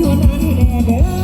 เท่านั้แน่เด